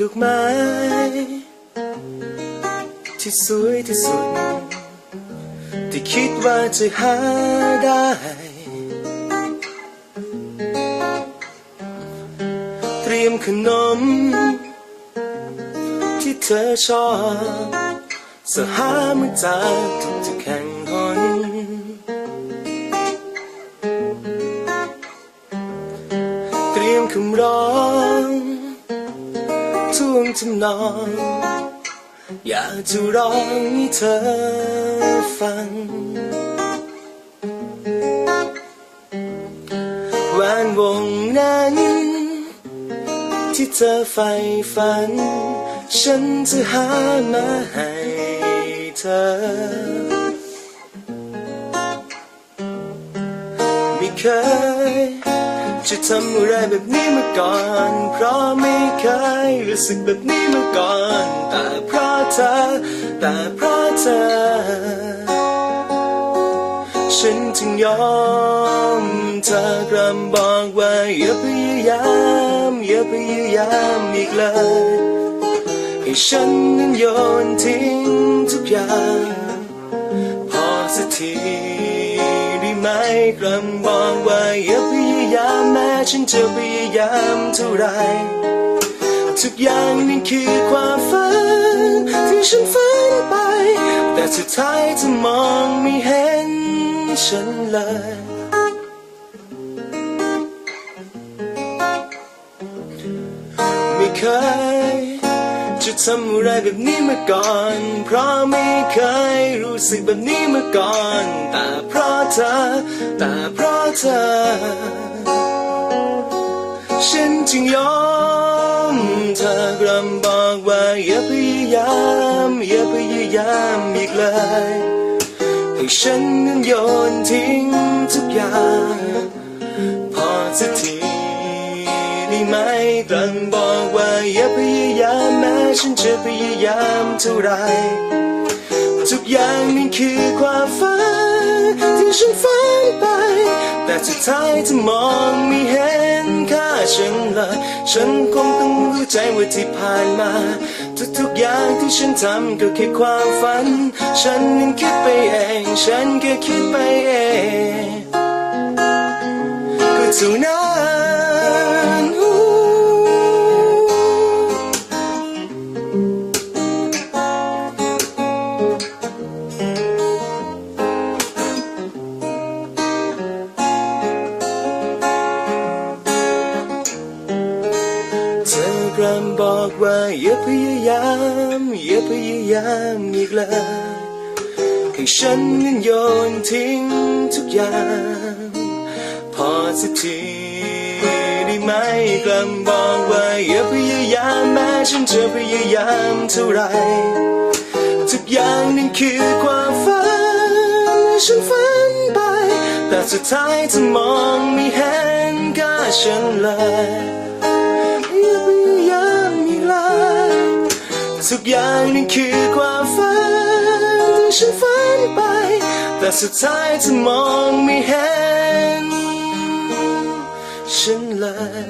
ดอกไม้ ที่สวยที่สุด ที่คิดว่าจะหาได้ เตรียมขนม ที่เธอชอบสหามาจากทุกทุกแห่งหนเตรียมคำร้อง ท่วงทำนองอยากจะร้องให้เธอฟังแหวนวงนั้นที่เธอใฝ่ฝัน ฉันจะหามาให้เธอ ไม่เคย จะทำอะไรแบบนี้มาก่อน เพราะไม่เคยรู้สึกแบบนี้มาก่อน แต่เพราะเธอ แต่เพราะเธอ ฉันจึงยอมเธอกรำบอกว่าอย่าพยายามอย่าพยายามอีกเลยให้ฉันนั้นโยนทิ้งทุกอย่างพอสักทีได้ไหมกลัมบอกว่าอย่าพ ฉันจะพยายามเท่าไร ทุกอย่างนั้นคือความฝันที่ฉันฝันไป แต่สุดท้ายเธอมองไม่เห็นฉันเลยไม่เคยจะทำอะไรแบบนี้มาก่อน เพราะไม่เคยรู้สึกแบบนี้มาก่อน แต่เพราะเธอ แต่เพราะเธอ จึงยอมเธอกรำบอกว่าอย่าพยายามอย่าพยายามอีกเลยให้ฉันนั้นโยนทิ้งทุกอย่างพอสักทีได้ไหมกลันบอกว่าอย่าพยายามแม้ฉันจะพยายามเท่าไรทุกอย่างนั้นคือความฝันที่ฉันฝันไป แต่สุดท้ายเธอมองไม่เห็น ฉันคงต้องรู้ใจว่าที่ผ่านมา ทุกๆอย่างที่ฉันทำก็แค่ความฝัน ฉันนั้นคิดไปเอง ฉันแค่คิดไปเอง ก็เท่านั้น เธอกรำบอกว่าอย่าพยายามอย่าพยายามอีกเลยให้ฉันนั้นโยนทิ้งทุกอย่าง พอสักทีได้ไหมกลำบอกว่าอย่าพยายามแม้ฉันจะพยายามเท่าไรทุกอย่างนั้นคือความฝันที่ฉันฝันไป แต่สุดท้ายเธอมองไม่เห็นค่าฉันเลย ทุกอย่างนั้นคือความฝันที่ฉันฝันไป แต่สุดท้ายจะมองไม่เห็นฉันเลย